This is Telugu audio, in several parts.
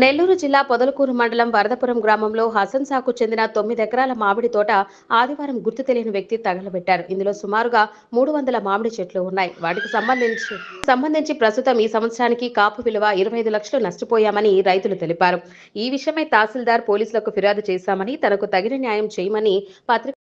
నెల్లూరు జిల్లా పొదలకూరు మండలం వరదపురం గ్రామంలో హసన్ సాకు చెందిన తొమ్మిది ఎకరాల మామిడి తోట ఆదివారం గుర్తు తెలియని వ్యక్తి తగలబెట్టారు. ఇందులో సుమారుగా మూడు వందల మామిడి చెట్లు ఉన్నాయి. వాటికి సంబంధించి సంబంధించి ప్రస్తుతం ఈ సంవత్సరానికి కాపు విలువ ఇరవై ఐదు లక్షలు నష్టపోయామని రైతులు తెలిపారు. ఈ విషయమై తహసీల్దార్ పోలీసులకు ఫిర్యాదు చేశామని తనకు తగిన న్యాయం చేయమని పత్రిక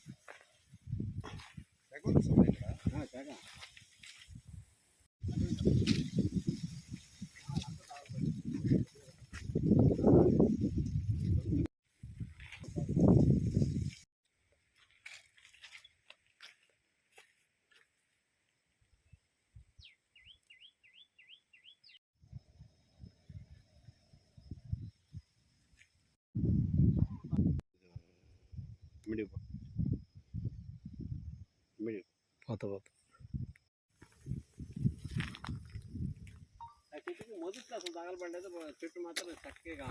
పోత పోత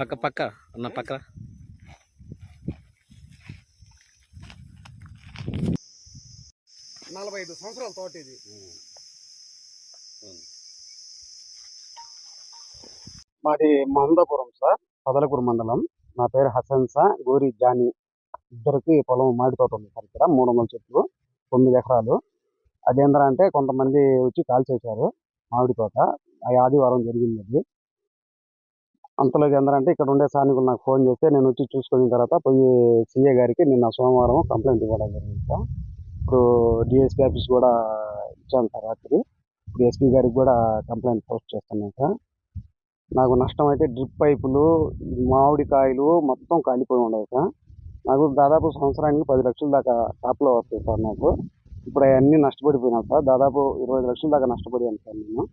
పక్క పక్క. అన్న పక్క నలభై ఐదు సంవత్సరాల తోట ఇది. మాది మందపురం సార్. పదలకూరు మండలం. నా పేరు హసన్ సా గోరి జానీ. ఇద్దరికి పొలం మామిడి తోట ఉంది. సార్ ఇక్కడ మూడు వందల చెట్లు తొమ్మిది ఎకరాలు. అదేంద్రా అంటే కొంతమంది వచ్చి కాల్ చేశారు మామిడి తోట. ఆదివారం జరిగింది అది. అంతలోకి ఏంటంటే ఇక్కడ ఉండే స్థానికులు నాకు ఫోన్ చేస్తే నేను వచ్చి చూసుకున్న తర్వాత పోయి సీఏ గారికి నిన్న సోమవారం కంప్లైంట్ ఇవ్వడం జరిగింది సార్. ఇప్పుడు డిఎస్పీ ఆఫీస్ కూడా ఇచ్చాను సార్ రాత్రి. ఇప్పుడు ఎస్పీ గారికి కూడా కంప్లైంట్ పోస్ట్ చేస్తున్నాను సార్. నాకు నష్టం అయితే డ్రిప్ పైపులు మామిడికాయలు మొత్తం కాలిపోయి ఉండవు సార్. నాకు దాదాపు సంవత్సరానికి పది లక్షల దాకా టాప్లో వస్తాయి సార్ నాకు. ఇప్పుడు అవన్నీ నష్టపడిపోయినా సార్. దాదాపు ఇరవై లక్షల దాకా నష్టపడియాను సార్ నేను.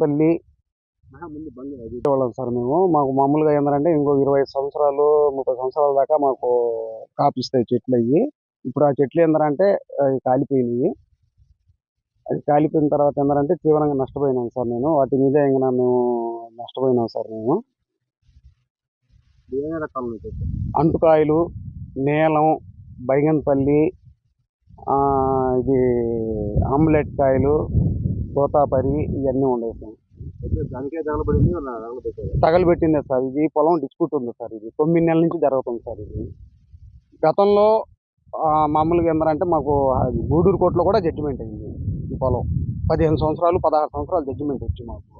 తల్లి? వాళ్ళం సార్ మేము. మాకు మామూలుగా ఏంటంటే ఇంకో ఇరవై సంవత్సరాలు ముప్పై సంవత్సరాల దాకా మాకు కాపిస్తాయి చెట్లు అయ్యి. ఇప్పుడు ఆ చెట్లు ఏంటంటే అవి కాలిపోయినాయి. అది కాలిపోయిన తర్వాత ఏంటంటే తీవ్రంగా నష్టపోయినాను సార్ నేను. వాటి మీద ఇంకా మేము నష్టపోయినాం సార్ మేము. ఏ రకాల చెట్టు అంటుకాయలు నీలం బైగన్పల్లి ఇది ఆమ్లెట్ కాయలు తోతాపరి ఇవన్నీ ఉండేవి సార్. తగలబెట్టిందే సార్. ఇది పొలం డిస్ప్యూట్ ఉంది సార్ ఇది. తొమ్మిది నెలల నుంచి జరుగుతుంది సార్ ఇది. గతంలో మామూలుగా ఏంటంటే మాకు గూడూరు కోర్టులో కూడా జడ్జిమెంట్ అయింది ఈ పొలం. పదిహేను సంవత్సరాలు పదహారు సంవత్సరాలు జడ్జిమెంట్ వచ్చి మాకు.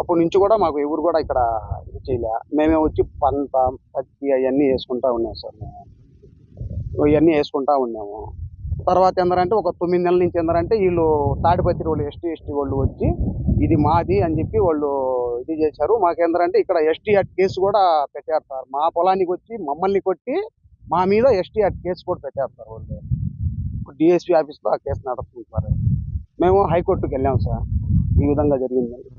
అప్పటి నుంచి కూడా మాకు ఎవరు కూడా ఇక్కడ ఇది చేయలే. మేమే వచ్చి పంట పత్తి అవన్నీ వేసుకుంటా ఉన్నాం సార్ మేము. ఇవన్నీ వేసుకుంటా ఉన్నాము. తర్వాత ఎందరంటే ఒక తొమ్మిది నెలల నుంచి ఎందరంటే వీళ్ళు తాడిపత్రి వాళ్ళు ఎస్టీ ఎస్టీ వాళ్ళు వచ్చి ఇది మాది అని చెప్పి వాళ్ళు ఇది చేశారు. మాకేందంటే ఇక్కడ ఎస్టీ యాక్ట్ కేసు కూడా పెట్టారు సార్. మా పొలానికి వచ్చి మమ్మల్ని కొట్టి మా మీద ఎస్టీ యాక్ట్ కేసు కూడా పెట్టారు సార్ వాళ్ళు. ఇప్పుడు డిఎస్పీ ఆఫీస్లో ఆ కేసు నడుస్తుంది సార్. మేము హైకోర్టుకి వెళ్ళాం సార్. ఈ విధంగా జరిగిందండి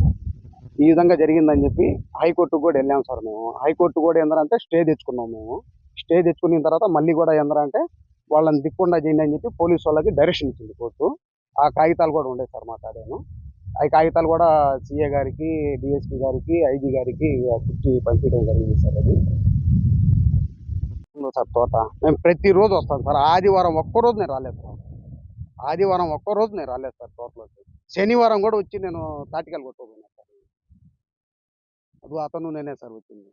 ఈ విధంగా జరిగిందని చెప్పి హైకోర్టుకు కూడా వెళ్ళాం సార్ మేము. హైకోర్టు కూడా ఎందరంటే స్టే తెచ్చుకున్నాం మేము. స్టే తెచ్చుకున్న తర్వాత మళ్ళీ కూడా ఎందరంటే వాళ్ళని దిక్కుండా చేయండి అని చెప్పి పోలీసు వాళ్ళకి డైరెక్షన్ ఇచ్చింది కోర్టు. ఆ కాగితాలు కూడా ఉండే సార్ మా కాడేను. ఆ కాగితాలు కూడా సీఏ గారికి డిఎస్పీ గారికి ఐజీ గారికి కుర్చీ పంపించడం జరిగింది సార్ అది. సార్ తోట. మేము ప్రతిరోజు వస్తాం సార్. ఆదివారం ఒక్కరోజు నేను రాలేదు సార్. ఆదివారం ఒక్కరోజు నేను రాలేదు సార్ తోటలోకి. శనివారం కూడా వచ్చి నేను తాటికలు కొట్టుకున్నాను సార్. అది అతను నేనే సార్ వచ్చింది.